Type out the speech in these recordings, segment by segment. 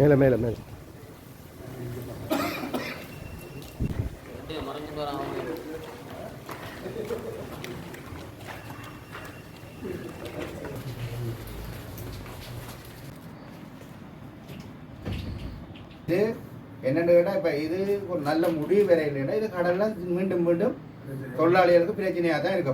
மேலே மேலே மேலே. இது என்னென்னு கேட்டால் இப்போ இது ஒரு நல்ல முடிவு வேற இல்லைன்னா இது கடலில் மீண்டும் மீண்டும் தொழிலாளிகளுக்கு பிரச்சனையாக தான் இருக்க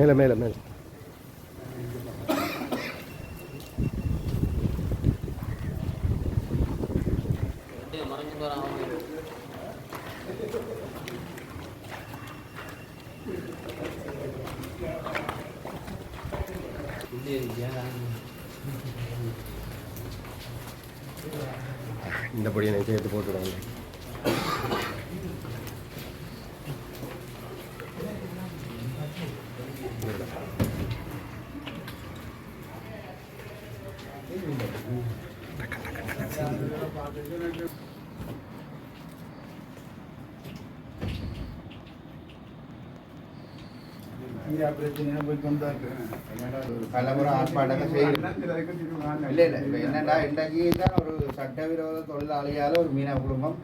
மேலே மேலே மேலே. இந்த படியை நினைச்சு எடுத்து போட்டுடுவாங்க. பொடியை ஒரு சேர்த்து போட்டுவிடுவாங்க பலமுறை செய்யணும் இல்லை இல்லை என்னடா இன்றைக்கு தான் ஒரு சட்டவிரோத தொழிலாளியால் ஒரு மீனவ குடும்பம்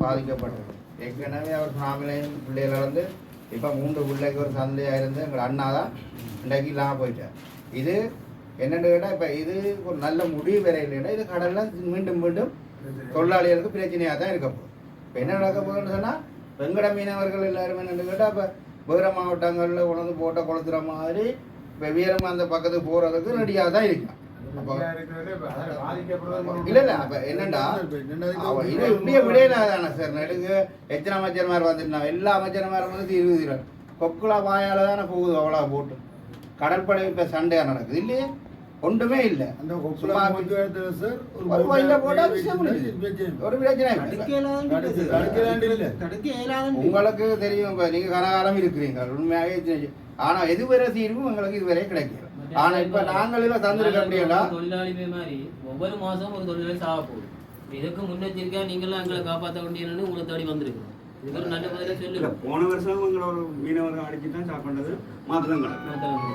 பாதிக்கப்பட்டது ஏற்கனவே அவர் சாமிலையும் பிள்ளைகள் வந்து இப்போ மூன்று பிள்ளைக்கு ஒரு சந்தையாக இருந்து எங்கள் அண்ணா தான் இன்றைக்கு இல்லாமல் போயிட்டேன் இது என்னென்னு கேட்டால் இப்போ இது ஒரு நல்ல முடிவு வேற இல்லைன்னா இது கடலில் மீண்டும் மீண்டும் தொழிலாளிகளுக்கு பிரச்சனையாக தான் இருக்க போகுது. இப்போ என்ன நடக்க போகுதுன்னு சொன்னால் வெங்கட மீனவர்கள் எல்லாரும் என்னென்னு கேட்டால் இப்போ வேறு மாவட்டங்களில் உணர்ந்து போட்ட கொளுத்துற மாதிரி இப்போ வீரமாக அந்த பக்கத்துக்கு போகிறதுக்கு ரெடியாக தான் இருக்கான் இல்ல இல்ல அப்ப என்னண்டா? அவ இது இப்படியே விடையிலாதானே சார் நெடுங்க எத்தனை அமைச்சர்மார் வந்துருந்தாங்க எல்லா அமைச்சர்மாரும் வந்து கொக்குலா வாயால தானே போகுது அவ்வளோ போட்டு. கடற்படை இப்ப சண்டையா நடக்குது இல்லையே? ஒன்றுமே இல்லை. அந்த சார்? ஒரு பிரச்சனை. உங்களுக்கு தெரியும் நீங்க கனகாலம் இருக்கிறீங்க. உண்மையாவே தெரியும். ஆனா எதுவரை தீர்வும் உங்களுக்கு இதுவரை கிடைக்கல. ஆனா இப்ப நாங்கள் எல்லாம் தந்திருக்க அப்படின்னா தொழிலாளி மாதிரி ஒவ்வொரு மாசம் ஒரு தொழிலாளி சாக போகுது. இதுக்கு முன்னெச்சரிக்கையா நீங்களாம் எங்களை காப்பாற்ற வேண்டியன்னு உங்களை தேடி வந்திருக்கோம் இதுக்கு ஒரு நல்ல பதில இல்ல சொல்லுங்க. போன வருஷம் எங்களை ஒரு மீனவர்கள் அடிச்சு தான் சாப்பிட்டது மாத்திரம்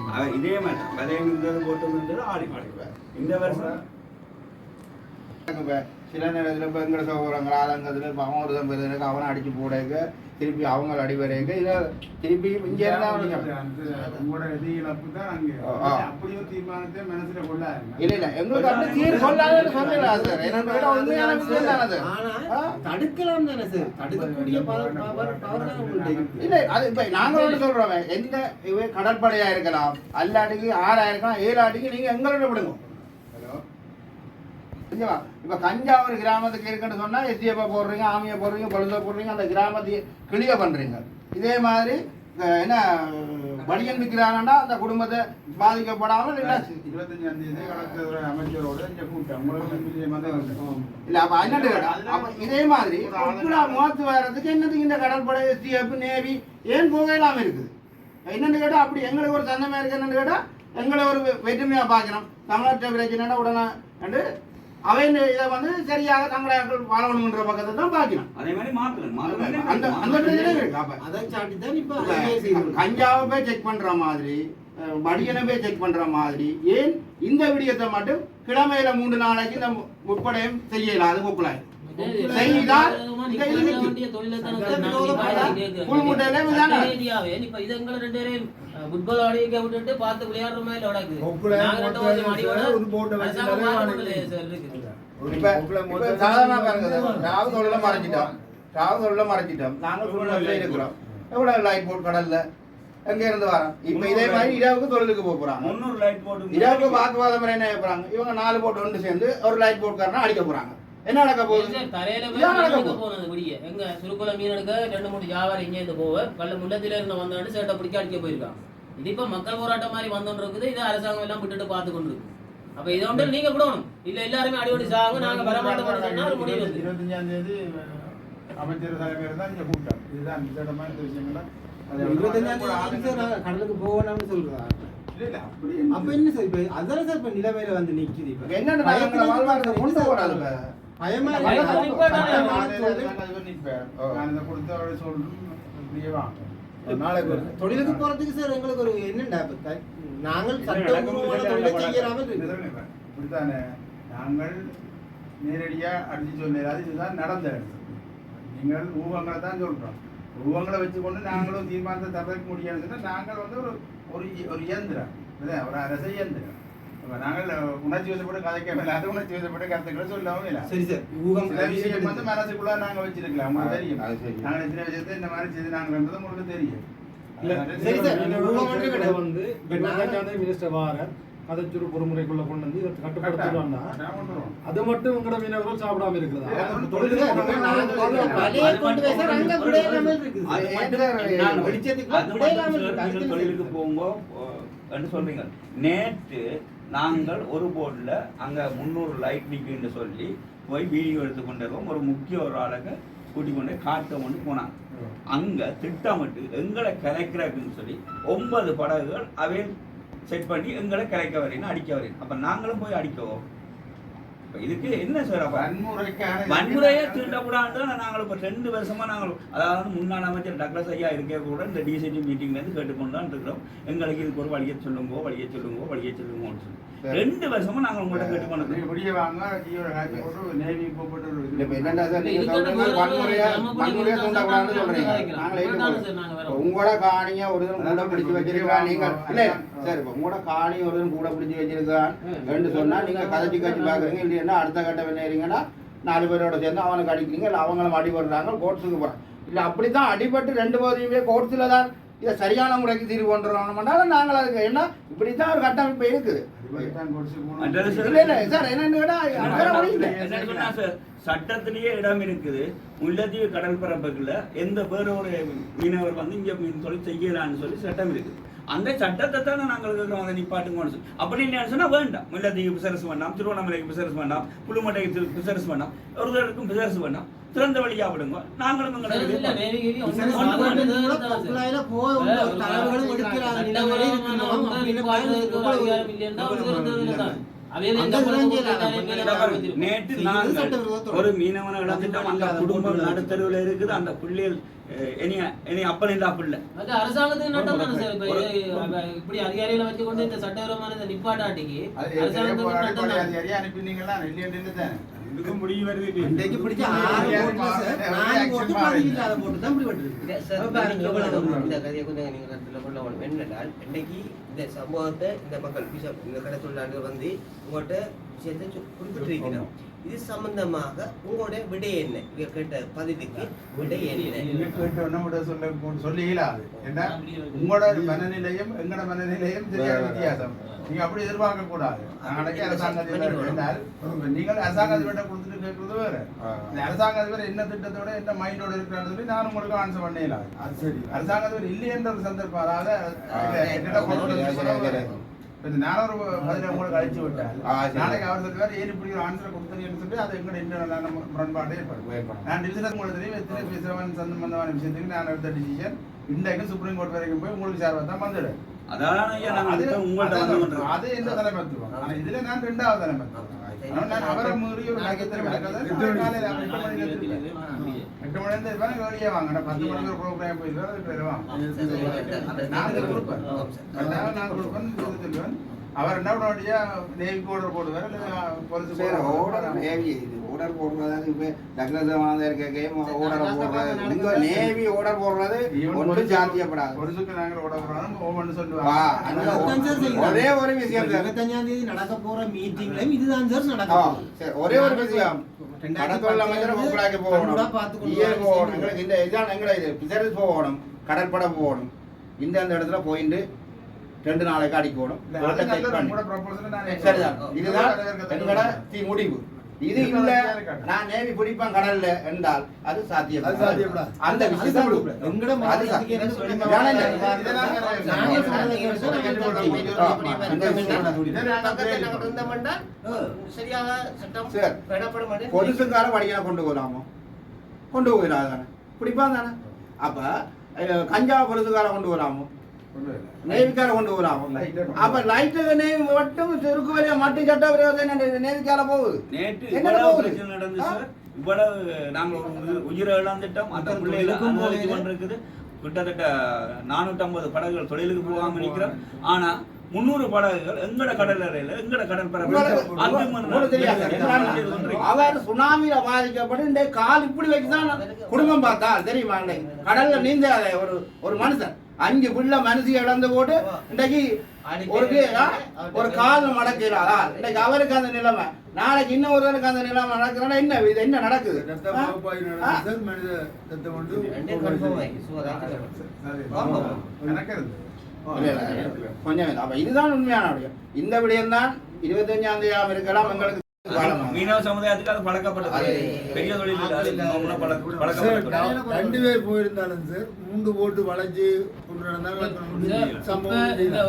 கடல் இதே மாதிரி விதையம் இருந்தது போட்டு இருந்தது ஆடி மாடி. இந்த வருஷம்? சில நேரத்தில் இப்போ எங்கட சகோதரங்க ஆலங்கத்தில் இப்போ அவன் ஒருத்தன் பெருதுக்கு அவனை அடிச்சு போடுங்க. திருப்பி அவங்க அடி வரைங்க இதை திருப்பி இங்கே இல்லை இல்லை. எங்களுக்கு அப்படி சொல்லல சார் உண்மையான விஷயம் தானே? தடுக்கலாம் தானே சார் தடுக்கக்கூடிய பவர் பவர் பவர் தான் உங்கள்ட்ட இருக்கு. இல்லை அது இப்போ நாங்கள் ஒன்று சொல்கிறோம் எந்த கடற்படையாக இருக்கலாம். அல்லாட்டிக்கு ஆறாக இருக்கலாம் ஏழு ஆட்டிக்கு நீங்கள் எங்களோட விடுங்க. புரியுதா? இப்ப கஞ்சாவூர் கிராமத்துக்கு இருக்குன்னு சொன்னா எஸ்டிஎஃப் போடுறீங்க ஆமியை போடுறீங்க பழுத போடுறீங்க அந்த கிராமத்தையே கிளியர் பண்றீங்க. இதே மாதிரி என்ன வடியன் விற்கிறாங்கன்னா அந்த குடும்பத்தை பாதிக்கப்படாமல் இல்லை இருபத்தஞ்சாம் தேதி அமைச்சரோட. இல்ல அப்ப என்னது கேட்டா, அப்ப இதே மாதிரி கொக்குலா முகத்து வரதுக்கு என்னதுக்கு இந்த கடற்படை எஸ்டிஎஃப் நேவி ஏன் போகலாம இருக்குது? என்னன்னு கேட்டா அப்படி எங்களுக்கு ஒரு தன்னமே இருக்கு என்னன்னு கேட்டா எங்களை ஒரு வெ- வெற்றுமையா பார்க்கணும். தமிழ்நாட்டு பிரச்சனை உடனே அவை இந்த இதை வந்து சரியாக தமிழர்கள் வாழணுன்ற பக்கத்தை தான் பார்க்கணும் அதே மாதிரி மாத்திரம் அந்த அந்த அதை சாட்டி தான் இப்ப இப்ப. கஞ்சாவை போய் செக் பண்ற மாதிரி போய் செக் பண்ற மாதிரி ஏன் இந்த விடயத்தை மட்டும் கிழமையில மூன்று நாளைக்கு இந்த மு- முற்படையும் செய்யலாம் அது கொக்குலாய் செய்தால் இதை இழுக்கு. புல் முட்டையில இதான. ஃபுட்பால் ஆடிக்க விட்டுட்டு பார்த்து விளையாடுற மாதிரி அடியோட ஒரு போட்டை வச்சு சாதாரண பாருங்க சார். ராவு தொழில மறைச்சிட்டோம் ராவு தொழில மறைச்சிட்டோம் நாங்க குடும்பத்துல இருக்கிறோம். எவ்வளவு லைட் போட் கடல்ல? எங்க இருந்து வரோம் இப்ப இதே மாதிரி இரவுக்கு தொழிலுக்கு போறாங்க. முன்னூறு லைட் போட்டு இரவுக்கு வாக்குவாதம் என்ன போறாங்க? இவங்க நாலு போட்டு ஒன்று சேர்ந்து ஒரு லைட் போட் காரனா அடிக்க போறாங்க. என்ன நடக்க போகுது? தரையில. போனது விடிய. எங்க சுருக்குள மீன் எடுக்க ரெண்டு மூணு வியாபாரம் இங்கே இருந்து போவ. கல்ல முள்ளத்தில இருந்து வந்தாண்டு சேட்டை பிடிக்க அடிக்க போயிருக்கான். இது இப்ப மக்கள் போராட்டம் மாதிரி வந்தோன்னு இருக்குது. இது அரசாங்கம் எல்லாம் விட்டுட்டு பார்த்து கொண்டு இருக்கு. அப்ப இதை வந்து நீங்க விடணும். இல்ல எல்லாருமே அடிபடி சாங்க நாங்க சொன்னா அது முடிவு இருபத்தஞ்சாம் தேதி அமைச்சர் தலைமையில் தான் இங்க கூட்டம் இதுதான் இந்த விஷயங்கள்லாம் இருபத்தஞ்சாம் தேதி ஆளுங்க- சார் நான் கடலுக்கு போகணும்னு சொல்றா அப்ப என்ன சார் இப்ப அதான சார் இப்ப நிலைமையில வந்து நிக்குது இப்ப? போறாங்க பயமா இருக்கு. நான் இதை கொடுத்து அவரை சொல்றேன், தொழிலுக்கு போறதுக்கு சார் எங்களுக்கு ஒரு த- நாங்கள் இல்ல, சட்டபூர்வமான தொழிலை இல்ல, நிற்பேன். இப்படித்தானே? நாங்கள் நேரடியா அடிச்சு சொல்லாது இதுதான் நடந்தது நீங்கள் ஊகங்களை தான் சொல்றோம். ஊகங்களை வச்சுக்கொண்டு நாங்களும் தீர்மானத்தை தவிர்க்க முடியாதுன்னா நாங்கள் வந்து ஒரு ஒரு இயந்திரம். இல்லையா? ஒரு அரச இயந்திரம். நாங்கள் உணர்ச்சி வசப்பட்டு கதைக்க மேலாத உணர்ச்சி வசப்பட்டு கருத்துக்களை சொல்லவும் இல்லை சரி சார் ஊகம் சில விஷயம் வந்து மனசுக்குள்ள நாங்க வச்சிருக்கலாம் உங்களுக்கு அது- தெரியும் அது சரி. நாங்க சில விஷயத்தை இந்த மாதிரி செய்து நாங்கன்றது உங்களுக்கு தெரியும் இல்ல, சரி சார், ஊகம். வந்து மினிஸ்டர் வார கதைச்சுரு பொறுமுறைக்குள்ள கொண்டு வந்து இதை கட்டுப்படுத்துவான்னா அது மட்டும் உங்களோட மீனவர்கள் சாப்பிடாம இருக்கிறதா இருக்குது அது சார். மட்டும் நான் வெளிச்சத்துக்கு நீங்கள் தொழிலுக்கு? போங்க சொல்றீங்க நேற்று நாங்கள் ஒரு போர்டில் அங்கே முந்நூறு லைட் நிற்குன்னு சொல்லி போய் வீடியோ எடுத்து கொண்டு இருக்கோம் ஒரு முக்கிய ஒரு ஆளுக்கு கூட்டி கொண்டு காட்ட கொண்டு போனாங்க. அங்கே திட்டமிட்டு எங்களை கலைக்கிறதுன்னு சொல்லி ஒன்பது படகுகள் அவையில் செட் பண்ணி எங்களை கலைக்க வரேன்னு அடிக்க வரேன் அப்போ நாங்களும் போய் அடிக்கவோ? இப்ப இதுக்கு என்ன சார் அப்ப? வன்முறைக்கான வன்முறையை தீண்டக்கூடாது நாங்கள் இப்போ ரெண்டு வருஷமா நாங்கள் அதாவது முன்னாள் அமைச்சர் டக்ளஸ் ஐயா இருக்க கூட இந்த டிசிடி மீட்டிங்ல இருந்து கேட்டுக்கொண்டு தான் இருக்கிறோம். எங்களுக்கு இதுக்கு ஒரு வழியை சொல்லுங்கோ வழியை சொல்லுங்கோ வழியை சொல்லுங்கோன்னு சொல்லி. ரெண்டு வருஷமா நாங்கள் உங்கள்கிட்ட கேட்டுக்கொண்டு நீங்க வெளியே வாங்க ஜீவன காட்சி போட்டு நேவி போட்டு சார் நீங்க வேற வன்முறையா வன்முறையா தூண்டக்கூடாதுன்னு சொல்றீங்க. நாங்க உங்களோட காணிய ஒரு தினம் கூட பிடிச்சு வச்சிருக்கான் நீங்க இல்ல சரி. இப்ப உங்களோட காணி ஒரு தினம் கூட பிடிச்சு வச்சிருக்கான் சொன்னா நீங்க கதைச்சு கட்சி பாக்குறீங்க இல்லைன்னா அடுத்த கட்டம் என்ன நாலு பேரோட சேர்ந்து அவனுக்கு அடிக்கிறீங்க இல்ல அவங்களும் அடிபடுறாங்க கோர்ட்ஸுக்கு போறாங்க இல்ல அப்படித்தான் அடிபட்டு ரெண்டு போதையுமே கோர்ட்ஸில் தான் இதை சரியான முறைக்கு தீர்வு கொண்டு வரணும்னாலும் நாங்கள் அதுக்கு என்ன இப்படித்தான் ஒரு கட்டமைப்பு இருக்குது. சட்டத்திலேயே இடம் இருக்குது. முல்லைத்தீவு கடல் பரப்புக்குள்ள எந்த ஒரு மீனவர் வந்து இங்க மீன் தொழில் செய்யலாம்னு சொல்லி சட்டம் இருக்குது. அந்த சட்டத்தை தானே நாங்கள் இருக்கிறோம் அதை நிப்பாட்டுங்கன்னு சொல்லி அப்படி இல்லைன்னு சொன்னா வேண்டாம். முல்லைத்தீவு பிசரஸ் வேண்டாம் திருவண்ணாமலைக்கு பிசரஸ் வேண்டாம் புல்லுமட்டைக்கு பிசரஸ் வேண்டாம் ஒருவருக்கும் பிசரஸ் வேண்டாம். திறந்த வழியா விடுங்க. நாங்களும் எங்களுக்கு அப்படின்னு. நேற்று. ஒரு மீனவனை இழந்துட்டோம் அந்த குடும்பம் நடுத்தருவில் இருக்குது. அந்த பிள்ளைகள் அப்பன் இல்லா பிள்ளை. அது அரசாங்கத்துக்கு நட்டம் தானே சார்? இப்ப இது, அப்ப இப்படி அதிகாரிகளை வச்சுக்கொண்டு இந்த நிப்பாட்டாட்டிக்கு அரசாங்கத்துக்கு நட்டம் தானே. அதிகாரியா அனுப்பினீங்களா? இல்லையான்னு தானே. இன்னைக்கு சம்பவத்தை இந்த மக்கள் இந்த கடை தொழிலாளர்கள் வந்து உங்கள்கிட்ட குறிப்பிட்டிருக்கிறோம். இது சம்பந்தமாக உங்களுடைய விடை என்ன இங்க கேட்ட பதிவுக்கு விடை என்ன நீங்க கேட்டோன்னே விட சொல்ல சொல்லி இயலாது. ஏன்னா, உங்களோட மனநிலையும் எங்களோட மனநிலையும் சரியான வித்தியாசம் நீங்க அப்படி எதிர்பார்க்க கூடாது நாளைக்கு அரசாங்க அதிபர் இருந்தால், இப்ப நீங்கள் அரசாங்க அதிபர்கிட்ட கொடுத்துட்டு கேட்கறது வேற இந்த அரசாங்க அதிபர் என்ன திட்டத்தோட என்ன மைண்டோட இருக்கிறான்னு சொல்லி நான் உங்களுக்கு ஆன்சர் பண்ணலாம் அது சரி அரசாங்க அதிபர் இல்லை என்ற ஒரு சந்தர்ப்பம் அதாவது இந்த ஒரு பதில உங்களுக்கு அழிச்சு விட்டேன். நாளைக்கு அவர் சொல்லுவார் ஏன் இப்படி ஒரு ஆன்சர் கொடுத்தீங்கன்னு சொல்லி அது எங்களோட இன்னொரு முரண்பாடு ஏற்படும். நான் டிவிஷன் உங்களுக்கு தெரியும் எத்தனை பேசுறவன் சம்பந்தமான விஷயத்துக்கு நான் எடுத்த டிசிஷன் இன்றைக்கு சுப்ரீம் கோர்ட் வரைக்கும் போய் உங்களுக்கு சார்பாக தான் வந்துடும் அது எந்த தலைமத்துவம்? ஆனா இதுல நான் ரெண்டாவது தலைமத்துவம். அவரை மீறி ஒரு காலையில எட்டு மணி நேரத்துல இருப்பாங்க வெளியே வாங்க. பத்து மணிக்கு ஒரு ப்ரோக்ராம் நான் கொடுப்பேன். நான் கொடுப்பேன் சொல்லி சொல்லுவேன். அவர் என்ன பண்ண வேண்டியா நேவிக்கு ஆர்டர் போடுவார். இல்லை நேவி இது ஓடர் போடுறது இப்ப மாதர் கேம் ஓடர் போடுறது. நீங்க நேவி ஓடர் போடுறது ஒன்றும் சாத்தியப்படாது. பொலிசுக்கு நாங்கள் ஓட போறாங்க ஓவன்னு வா, சொல்லுவாங்க. ஒரே ஒரு விஷயம் சார். இருபத்தஞ்சாம் தேதி நடக்க போற மீட்டிங்லயும் இதுதான் சார் நடக்க ஆ, போகுது. சரி, ஒரே ஒரு விஷயம். போகணும். இந்த இதான் எங்களை இது. பிசரிஸ் போகணும். கடற்படை போகணும். இந்த அந்த இடத்துல போயிட்டு ரெண்டு நாளைக்கு அடிக்கணும். இதுதான் எங்களோட முடிவு. இது இல்ல. நான் நேவி பிடிப்பேன் கடல்ல என்றால் அது சாத்தியம். அந்த பொதுசுக்கார படிக்கணும் கொண்டு போகலாமோ கொண்டு பிடிப்பான் தானே அப்ப கஞ்சா பொழுதுக்கார கொண்டு போகலாமோ நேவிக்கார கொண்டு போகலாமோ அப்ப லைட்டு நேவி மட்டும் சுருக்கு வரைய மட்டும் சட்ட விரோதம் போகுது? நேற்று இவ்வளவு போகுது? இவ்வளவு நாங்க ஒரு உயிர்- இழந்துட்டோம். அந்த அனுபவிச்சு. கொண்டிருக்குது. கிட்டத்தட்ட படகுகள் தொழிலுக்கு போகாம நிக்கிறோம் ஆனா முந்நூறு படகுகள் எங்கட கடலறையில எங்கட கடல் உங்களுக்கு- உங்களுக்கு தெரியாது. பரப்பு அவர் சுனாமியில பாதிக்கப்பட்டு இந்த கால் இப்படி வச்சுதான் குடும்பம் பார்த்தா தெரியுமா? கடல்ல நீந்தாத ஒரு ஒரு மனுஷன். அஞ்சு பிள்ளை மனுஷி இழந்து போட்டு இன்னைக்கு ஒரு ஒரு கால் மடக்கிறாரா இன்னைக்கு அவருக்கு அந்த நிலைமை. நாளைக்கு இன்னொருவருக்கு அந்த நிலைமை நடக்கிறா என்ன இது என்ன நடக்குது? கொஞ்சம் இதுதான் உண்மையான விடயம். இந்த விடயம் தான் இருபத்தஞ்சாம் தேதி இருக்கலாம் எங்களுக்கு. மீனவ சமுதாயத்துக்கு அது பழக்கப்பட்டது பெரிய தொழில் ரெண்டு பேர் போயிருந்தாலும் சார் மூன்று போட்டு இந்த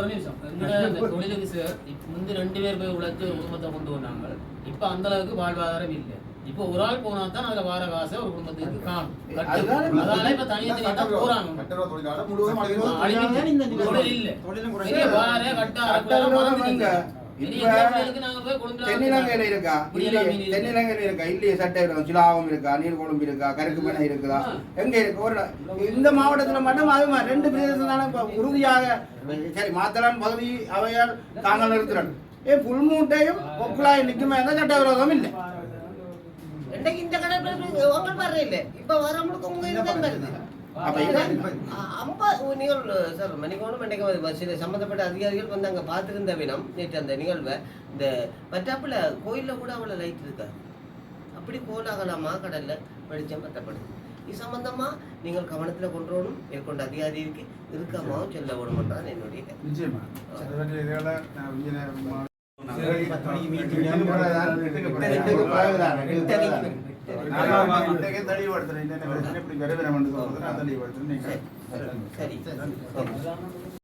தொழிலுக்கு சார், முந்தி ரெண்டு பேர் போய் உழைச்சு குடும்பத்தை கொண்டு வந்தாங்க. இப்ப அந்த அளவுக்கு வாழ்வாதாரம் இல்லை. இப்ப ஒரு ஆள் போனா தான் அதுல வார காசை ஒரு குடும்பத்துக்கு காணும். அதால இப்ப தனியா தனியா தான் போறாங்க. தொழில் இல்ல. வார, கட்டு, தென்னிலங்கையில இருக்கா? மீன் இருக்கு. தென்னிலங்கையில இருக்கா? இல்லையே சட்டை விரோதம் சிலாவம் இருக்கா நீர்கொழும்பு இருக்கா கருக்கு பண்ணை இருக்குதா? எங்க இருக்கு? ஒரு இந்த மாவட்டத்துல மட்டும் அது ரெண்டு பிரதேசம் தானே உறுதியாக சரி மாத்தலான் பகுதி அவையால் தாங்கள் நிறுத்துறோம் ஏ புல்மூட்டையும் பொக்குலாய் நிக்குமே? இருந்தா சட்ட விரோதம் இல்லை. இந்த இப்ப வர முழுக்க உங்க இதுதான் வருது. அம்பா நீங்கள் சார் மணிக்கோணம் வந்து சில சம்பந்தப்பட்ட அதிகாரிகள் வந்து அங்க பார்த்திருந்த வினம் நேற்று அந்த நிகழ்வை இந்த மற்றாப்புல கோயில்ல கூட அவ்வளவு லைட் இருக்கா? அப்படி கோலாகலமா கடல்ல வெளிச்சம் பற்றப்படுது இது சம்பந்தமா நீங்கள் கவனத்துல கொண்டு வரணும். மேற்கொண்ட அதிகாரிக்கு இறுக்கமாகவும் சொல்ல வேணும்ன்றான் என்னுடைய கருத்து. நிச்சயமா. இந்த பிரச்சனை இப்படி வருவேன் என்று சொல்றது நான் தெளிவுபடுத்துறேன். நீங்க சரி. சரி. சரி.